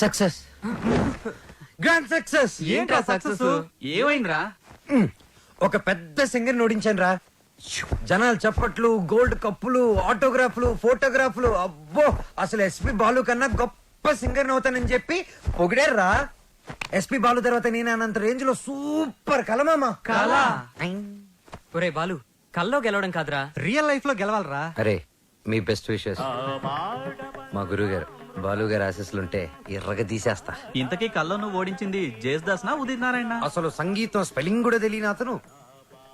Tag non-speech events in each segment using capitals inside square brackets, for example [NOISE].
Success. Grand success ఏంట్రా success? ఏమైందిరా? ఒక పెద్ద సింగర్ ఓడించాను రా జనాలు చప్పట్లు గోల్డ్ కప్పులు ఆటోగ్రాఫ్లు ఫోటోగ్రాఫ్లు. అబ్బో అసలు ఎస్పి బాలు కన్నా గొప్ప సింగర్ అవుతానని చెప్పి పొగిడారా ఎస్పి బాలు తర్వాత నేను అనంత రేంజ్లో సూపర్ కలమామా కళ? ఒరే బాలు కల్లో గెలవడం కాదురా. రియల్ లైఫ్లో గెలవాలరా. అరే మీ బెస్ట్ విషెస్. మా గురువు గారు బాలు గారు ఆశీస్సులుంటే ఎర్రగా తీసేస్తా. ఇంతకీ నువ్వు ఓడించింది జేసుదాస్ నా ఉదిత్ నారాయణ అసలు సంగీతం స్పెల్లింగ్ కూడా తెలియని అతను.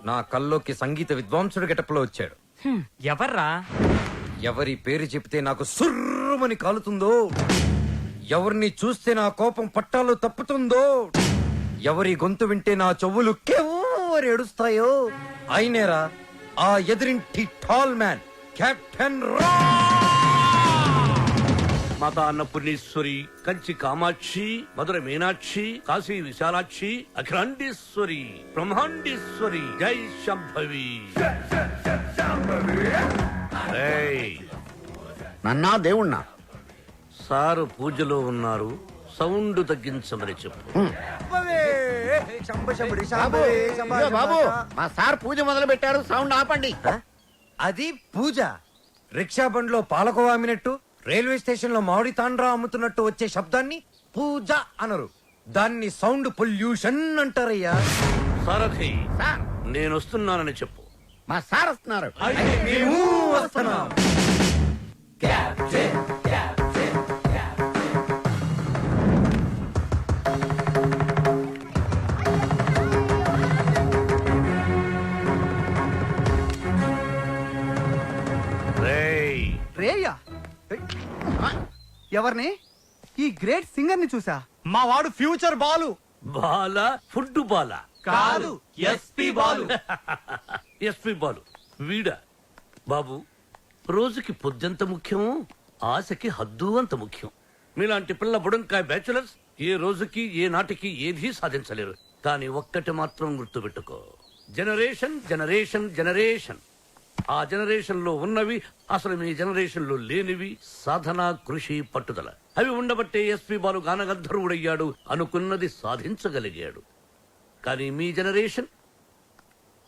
నా కల్లోకి సంగీత విద్వాంసుడు గెటప్లో వచ్చాడు. ఎవర్రా? ఎవరి పేరు చెప్తే నాకు సుర్రుమని కాలుతుందో ఎవరిని చూస్తే నా కోపం పట్టాలు తప్పుతుందో ఎవరి గొంతు వింటే నా చెవులు కెవ్వరు ఏడుస్తాయో. అయినేరా ఆ ఎదిరింటి టాల్ మ్యాన్ కెప్టెన్ రా మాతా అన్నపూర్ణేశ్వరి కంచి కామాక్షి మధుర మీనాక్షి కాశీ విశాలాక్షి అఖిలాండేశ్వరి బ్రహ్మాండేశ్వరి. జై శంభవి. నన్నా దేవుణ్ణా? సారు పూజలో ఉన్నారు సౌండ్ తగ్గించమని చెప్పు. బాబు. మా సార్ పూజ మొదలు పెట్టారు సౌండ్ ఆపండి. అది పూజ. రిక్షా బండ్లో పాలకోవా అమ్మినట్టు రైల్వే స్టేషన్లో మామిడి తాండ్రా అమ్ముతున్నట్టు వచ్చే శబ్దాన్ని పూజ అనరు. దాన్ని సౌండ్ పొల్యూషన్ అంటారయ్యా. సారథి సార్. నేను వస్తున్నానని చెప్పు. మా సార్ వస్తున్నారు. మేము వస్తున్నాం. రేయ్. రేయ్యా ఎవరిని? ఈ గ్రేట్ సింగర్ని చూసా. మా వాడు ఫ్యూచర్ బాలు. బాల ఫుడ్ బాల. కాదు ఎస్పి బాలు. [LAUGHS] ఎస్పి బాలు. వీడా. బాబు రోజుకి పొద్దెంత ముఖ్యం ఆశకి హద్దు అంత ముఖ్యం. మీలాంటి పిల్ల బుడంకాయ బ్యాచులర్స్ ఏ రోజుకి ఏ నాటికి ఏదీ సాధించలేరు. కానీ ఒక్కటి మాత్రం గుర్తుపెట్టుకో. Generation generation generation. ఆ జనరేషన్లో ఉన్నవి అసలు మీ జనరేషన్లో లేనివి సాధన కృషి పట్టుదల. అవి ఉండబట్టే ఎస్పి బాలు గానగంధర్వుడయ్యాడు అనుకున్నది సాధించగలిగాడు. కానీ మీ జనరేషన్?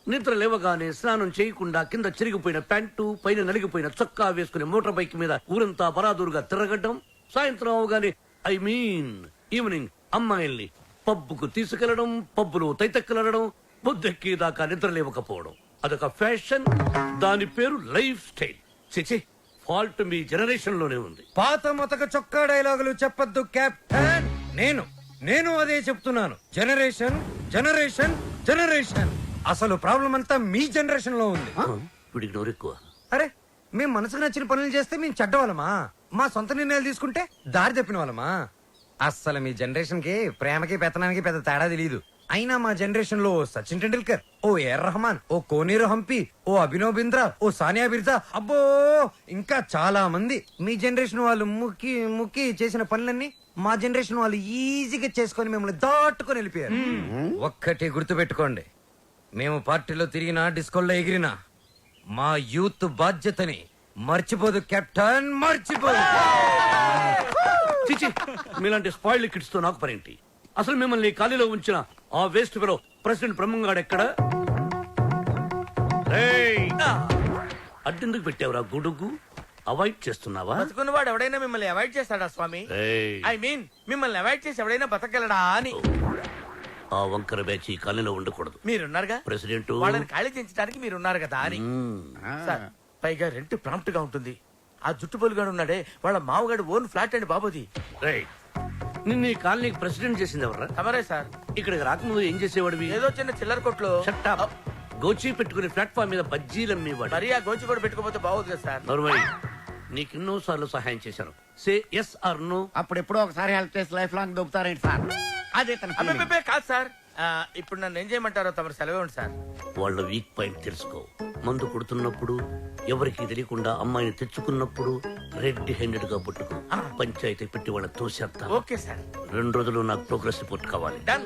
నిద్ర లేవగానే స్నానం చేయకుండా కింద చిరిగిపోయిన ప్యాంటు పైన నలిగిపోయిన చొక్కా వేసుకుని మోటార్ బైక్ మీద ఊరంతా బరాదూరుగా తిరగడం సాయంత్రం అవగానే ఐ మీన్ ఈవినింగ్ అమ్మాయిల్ని పబ్బుకు తీసుకెళ్ళడం పబ్బులో తైతక్కలడం బుద్ధెక్కేదాకా నిద్ర లేవకపోవడం. అదొక ఫ్యాషన్ దాని పేరు లైఫ్ స్టైల్. చిచి ఫాల్ట్ మీ జనరేషన్లోనే ఉంది. పాత మొతక చొక్కా డైలాగులు చెప్పొద్దు కెప్టెన్. నేను నేను అదే చెప్తున్నాను. Generation generation generation. అసలు ప్రాబ్లం అంతా మీ జనరేషన్లో ఉంది వీడికి నోరెక్కువ అరే మేము మనసుకు నచ్చిన పనులు చేస్తే మేము చెడ్డవాళ్ళమా? మా సొంత నిర్ణయాలు తీసుకుంటే దారి తప్పిన వాళ్ళమా? అస్సలు మీ జనరేషన్కి ప్రేమకి పెత్తనానికి పెద్ద తేడా తెలియదు అయినా మా జనరేషన్లో సచిన్ టెండూల్కర్ ఓ ఏఆర్ రహమాన్ ఓ కోనేరు హంపి ఓ అభినవ్ బింద్రా ఓ సానియా బిర్జా అబ్బో! ఇంకా చాలా మంది. మీ జనరేషన్ వాళ్ళు ముక్కి ముక్కి చేసిన పనులన్నీ మా జనరేషన్ వాళ్ళు ఈజీగా చేసుకొని మిమ్మల్ని దాటుకొని వెళ్ళిపోయారు. ఒక్కటి గుర్తుపెట్టుకోండి. మేము పార్టీలో తిరిగినా డిస్కోల్లో ఎగిరినా మా యూత్ బాధ్యతని మర్చిపోదు కెప్టెన్ మర్చిపోదు. చిచి మీలాంటి స్పాయిల్ కిడ్స్తో నాకు పరేంటి అసలు మిమ్మల్ని ఖాళీలో ఉంచిన ఆ వేస్ట్ ఫెలో ప్రెసిడెంట్ బ్రహ్మంగాడు ఎక్కడ! అడ్డెందుకు పెట్టావురా గుడుగు? అవాయిడ్ చేస్తున్నావా? బతుకున్నవాడు ఎవడైనా మిమ్మల్ని అవాయిడ్ చేస్తాడా స్వామి! ఐ మీన్ మిమ్మల్ని అవాయిడ్ చేసి ఎవడైనా బతకగలడా అని. ఆ వంకర బ్యాచ్ ఈ ఖాళీలో ఉండకూడదు. మీరున్నారుగా? ప్రెసిడెంట్ వాళ్ళని ఖాళీ చేయించడానికి మీరున్నారు కదా అని. సార్ పైగా రెంట్ ప్రాంప్ట్గా ఉంటుంది. ఆ జుట్టు పొలుగాడు ఉన్నాడే వాళ్ళ మామగాడు ఓన్ ఫ్లాట్ అండి బాబుది. రేయ్! నిన్న ఈ కాలనీకి ప్రెసిడెంట్ చేసింది ఎవర్రా? తమరే సార్. ఇక్కడికి రాకముందు ఏం చేసేవాడివి ఏదో చిన్న చిల్లర కొట్లో. గోచి పెట్టుకుని ప్లాట్ఫామ్ మీద బజ్జీలు అమ్మేవాడు. మరి ఆ గోచి కూడా పెట్టుకోపోతే బాగోదు కదా సార్. నర్మయ్ నీకు ఎన్నో సార్లు సహాయం చేశాను. Say yes or no. అప్పుడెప్పుడో ఒకసారి హెల్ప్ చేసి లైఫ్ లాంగ్ దొబ్బుతారేంటి సార్? అదే తన feeling. అబ్బే కాదు సార్. ఆ, ఇప్పుడు నన్ను ఏం చేయమంటారో తమరు సెలవు సార్. వాళ్ళ వీక్ పాయింట్ తెలుసుకో. మందు కొడుతున్నప్పుడు ఎవరికి తెలియకుండా అమ్మాయిని తెచ్చుకున్నప్పుడు రెడ్ హ్యాండెడ్గా పట్టుకో పంచాయతీ పెట్టి వాళ్ళ తోసేస్తా ఓకే సార్. రెండు రోజులు నాకు ప్రోగ్రెస్ రిపోర్ట్ కావాలి. డన్.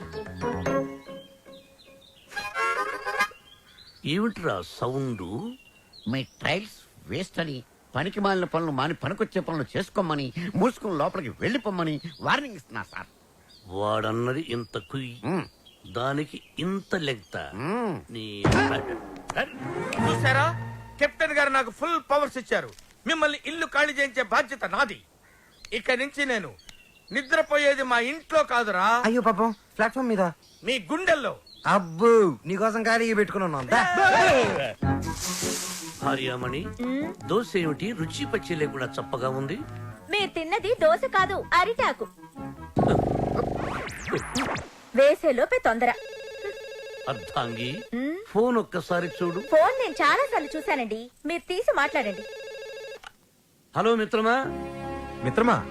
ఏమిట్రా సౌండ్? మీ ట్రైల్స్ వేస్ట్ అని పనికి మాలిన పనులు మాని పనికొచ్చే పనులు చేసుకోమని మూసుకుని లోపలికి వెళ్ళిపోమ్మని వార్నింగ్ ఇస్తున్నా సార్. వాడన్నది ఇంత కుయ్. దానికి ఇంత లెంగ్త. నీ చూసారా కెప్టెన్ గారు నాకు ఫుల్ పవర్స్ ఇచ్చారు. మిమ్మల్ని ఇల్లు ఖాళీ చేయించే బాధ్యత నాది. ఇక నుంచి నేను నిద్రపోయేది మా ఇంట్లో కాదురా. అయ్యో పాపం ప్లాట్ఫామ్ మీద. మీ గుండెల్లో. అబ్బు నీకోసం ఖాళీ పెట్టుకుని ఉన్నాం. దా. భార్యామణి దోశ ఏమిటి? రుచి పచ్చి లేకుండా చప్పగా ఉంది. మీరు తిన్నది దోశ కాదు అరిటాకు. వేసేలోపే తొందర. అర్థాంగి. ఫోన్ ఒక్కసారి చూడు. ఫోన్ నేను చాలా సార్లు చూశానండి. మీరు తీసి మాట్లాడండి. హలో మిత్రమా. మిత్రమా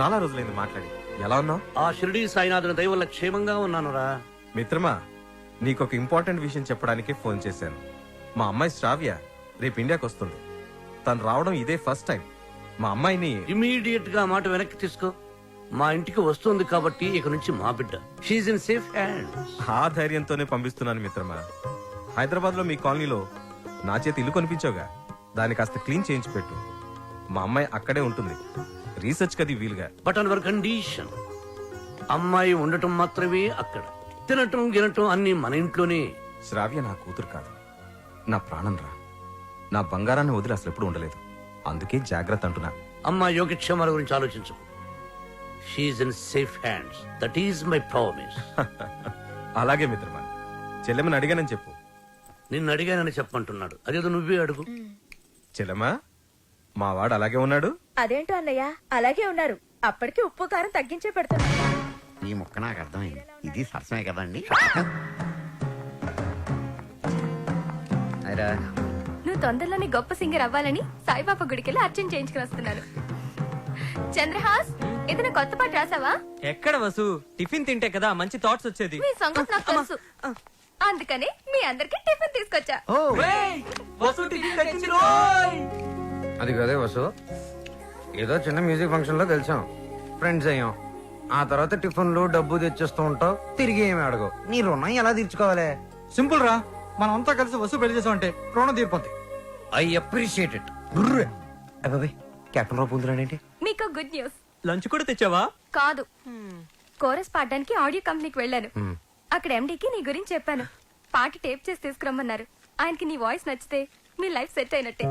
చాలా రోజులైంది మాట్లాడి. ఎలా ఉన్నావు? ఆ షిరిడి సాయినాథుని దయ వల్ల క్షేమంగా ఉన్నానురా. మిత్రమా నీకు ఒక ఇంపార్టెంట్ విషయం చెప్పడానికి ఫోన్ చేశాను. మా అమ్మాయి శ్రావ్య రేపు ఇండియాకి వస్తుంది. తను రావడం ఇదే ఫస్ట్ టైం. మా అమ్మాయిని ఇమీడియట్గా మాట వెనక్కి తీసుకో. మా ఇంటికి వస్తుంది కాబట్టి ఇక నుంచి మా బిడ్డ. షీజ్ ఇన్ సేఫ్ హ్యాండ్ ఆ ధైర్యంతోనే పంపిస్తున్నాను మిత్రమా. హైదరాబాద్లో మీ కాలనీలో నా చేతి ఇల్లు కొనిపించావుగా. దాన్ని కాస్త క్లీన్ చేయించి పెట్టు. మా అమ్మాయి అక్కడే ఉంటుంది. రీసెర్చ్ కది వీలుగా. బట్ అన్ కండిషన్ అమ్మాయి ఉండటం మాత్రమే అక్కడ. తినటం గినటం అన్ని మన ఇంట్లోనే. శ్రావ్య నా కూతురు కాదు. నా ప్రాణం రా. నా బంగారాన్ని వదిలి అసలు ఎప్పుడు ఉండలేదు. అందుకే జాగ్రత్త అంటున్నా. అమ్మ యోగక్షేమాల గురించి ఆలోచించు she in safe hands that is my promise అలాగే మిత్రమా. చెల్లెమని అడిగానని చెప్పు. నిన్ను అడిగానని చెప్పంటున్నాడు అదేదో నువ్వే అడుగు. చెల్లెమా మా వాడు అలాగే ఉన్నాడు? అదేంటో అన్నయ్య అలాగే ఉన్నారు. అప్పటికి ఉప్పు కారం తగ్గించే పెడుతున్నా. ఈ ముక్క నాకు అర్థమైంది. ఇది సరసమే కదండి. నువ్వు తొందరలోనే గొప్ప సింగర్ అవ్వాలని సాయిబాబా గుడికెళ్ళి అర్చన చేయించుకుని వస్తున్నాను చంద్రహాస్ ఏదైనా కొత్త పాట రాసావా? ఎక్కడ వసు? టిఫిన్ తింటే కదా మంచి థాట్స్ వచ్చేది. మీ సంగతి నాకు తెలుసు. అందుకని మీ అందరికి టిఫిన్ తీసుకొచ్చా. వసు. అది కదే వసు. ఏదో చిన్న మ్యూజిక్ ఫంక్షన్లో కలిసాం ఫ్రెండ్స్ అయ్యాం. ఆ తర్వాత టిఫిన్లు డబ్బు తెచ్చిస్తూ ఉంటావు. తిరిగి ఏమి అడగవు. నీ రుణం ఎలా తీర్చుకోవాలి? సింపుల్ రా. మనం అంతా కలిసి వస్తువు పెళ్ళి చేసామంటే రుణం తీరిపోద్ది. ఐ అప్రిషియేట్ ఇట్ అబ్బాయి కెప్టెన్ రావు పూందురాడేంటి గుడ్ న్యూస్. లంచ్ కూడా తెచ్చావా? కాదు. కోరస్ పాడడానికి ఆడియో కంపెనీకి వెళ్ళాను. అక్కడ ఎండీకి నీ గురించి చెప్పాను. పాట టేప్ చేసి తీసుకురమ్మన్నారు. ఆయనకి నీ వాయిస్ నచ్చితే మీ లైఫ్ సెట్ అయినట్టే.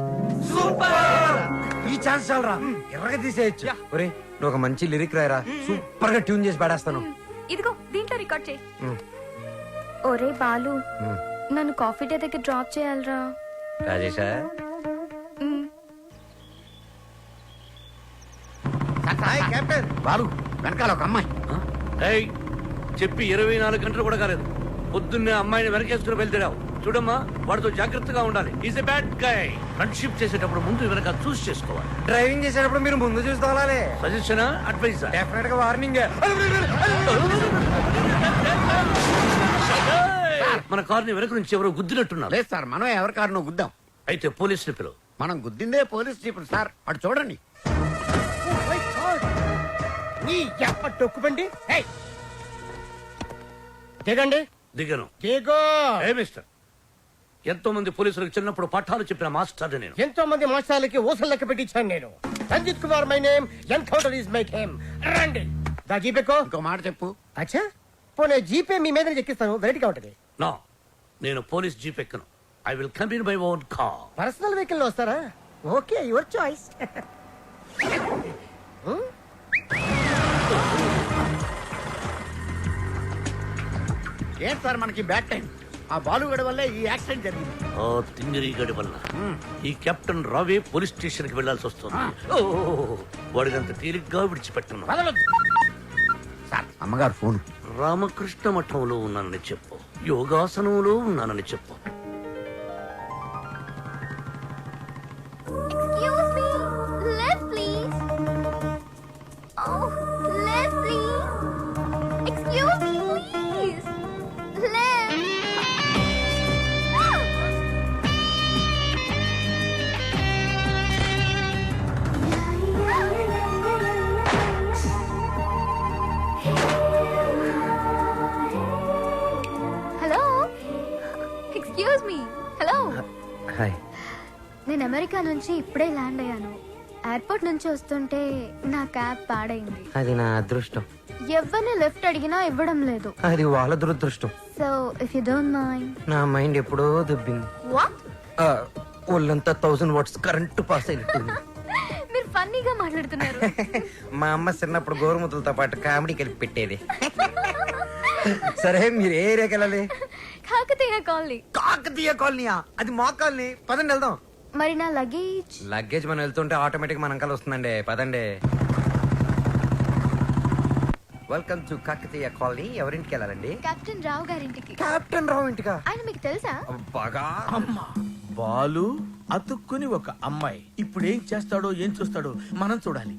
ఈ ఛాన్స్ చాలరా. ఎర్రగా తీసేయచ్చు. ఒరే నువ్వు ఒక మంచి లిరిక్ రాయరా. సూపర్గా ట్యూన్ చేసి పాడేస్తాను. ఇదిగో దీంట్లో రికార్డ్ చేయి. ఒరే బాలు. నన్ను కాఫీ డే దగ్గర డ్రాప్ చేయాలరా. రాజేశా బాలు వెనకాల ఒక అమ్మాయి? ఏయ్ చెప్పి ఇరవై నాలుగు గంటలు కూడా కాలేదు. పొద్దున్నే అమ్మాయిని వెనకేసుకుని వెళ్తాడావు చూడమ్మా వాడితో జాగ్రత్తగా ఉండాలి. Is a bad guy friendship చేసేటప్పుడు ముందు వెనక చూస్ చేసుకోవాలి. డ్రైవింగ్ చేసేటప్పుడు మీరు ముందు చూసి తోలాలి సజెషన్ అడ్వైజ్ డెఫినెట్గా వార్నింగ్ మన కార్ని వెనక నుంచి ఎవరో గుద్దినట్టున్నారు. లేదు సార్ మనం ఎవరి కారునో గుద్దాం. అయితే పోలీసులు పిలువు. మనం గుద్దిందే పోలీస్ జీపులు సార్. అటు చూడండి. నీ ఎప్ప దిగండి. దిగను. దిగో. ఏ మిస్టర్? ఎంతో మంది పోలీసులకు చిన్నప్పుడు పాఠాలు చెప్పిన మాస్టర్ నేను. ఎంతో మంది మోసాలకి ఊసలు లెక్క పెట్టించాను నేను. Ranjit Kumar my name encounter is my name. రండి. దా జీపేకో ఇంకో మాట చెప్పు. అచ్చా? పోనీ జీపే మీ మీద ఎక్కిస్తాను. వెరైటీగా ఉంటది. నా నేను police jeep ఎక్కను. I will come in my own car. Personal వెహికల్లో వస్తారా? Okay your choice. [LAUGHS] ఏంటి సార్ మనకి బ్యాడ్ టైం? ఆ బాలుగడ వల్లే ఈ యాక్సిడెంట్ జరిగింది. ఓ తింగిరి గడి వల్ల ఈ కెప్టెన్ రావే పోలీస్ స్టేషన్కి వెళ్ళాల్సి వస్తుంది ఓ వాడినంత తేలిగ్గా విడిచిపెట్టను సార్ అమ్మగారు ఫోన్. రామకృష్ణ మఠంలో ఉన్నానని చెప్పు. యోగాసనంలో ఉన్నానని చెప్పు. నేను అమెరికా నుంచి ఇప్పుడే ల్యాండ్ అయ్యాను. ఎయిర్పోర్ట్ నుంచి వస్తుంటే నా క్యాబ్ పాడైంది. అది నా అదృష్టం. ఎవరిని లెఫ్ట్ అడిగినా ఇవ్వడం లేదు. అది వాళ్ళ దురదృష్టం. So if you don't mind నా మైండ్ ఎప్పుడో దుబ్బింది. వాట్ ఆ, ఒళ్ళంతా థౌసండ్ వాట్స్ కరెంట్ పాస్ అయినట్టుంది. [LAUGHS] మీరు ఫన్నీగా మాట్లాడుతున్నారు. [LAUGHS] మా అమ్మ చిన్నప్పుడు గోరుముతులతో పాటు కామెడీ కలిపి పెట్టేది. [LAUGHS] సరే మీరు ఏ ఏరియాకి వెళ్ళాలి? కాకతీయ కాలనీ. కాకతీయ కాలనీయా? అది మా కాలనీ. పదండి వెళ్దాం. మరి నా లగేజ్ లగేజ్ మనం వెళ్తుంటే ఆటోమేటిక్ మన అంకల్ వస్తుందండి. పదండి. వెల్కమ్ టు కాకతీయ కాలనీ ఎవరింటికి వెళ్ళాలండి? కెప్టెన్ రావు గారింటికి. కెప్టెన్ రావు ఇంటికా? ఆయన మీకు తెలుసా? బాగా బాలు అతుక్కుని ఒక అమ్మాయి. ఇప్పుడు ఏం చేస్తాడో ఏం చూస్తాడో మనం చూడాలి.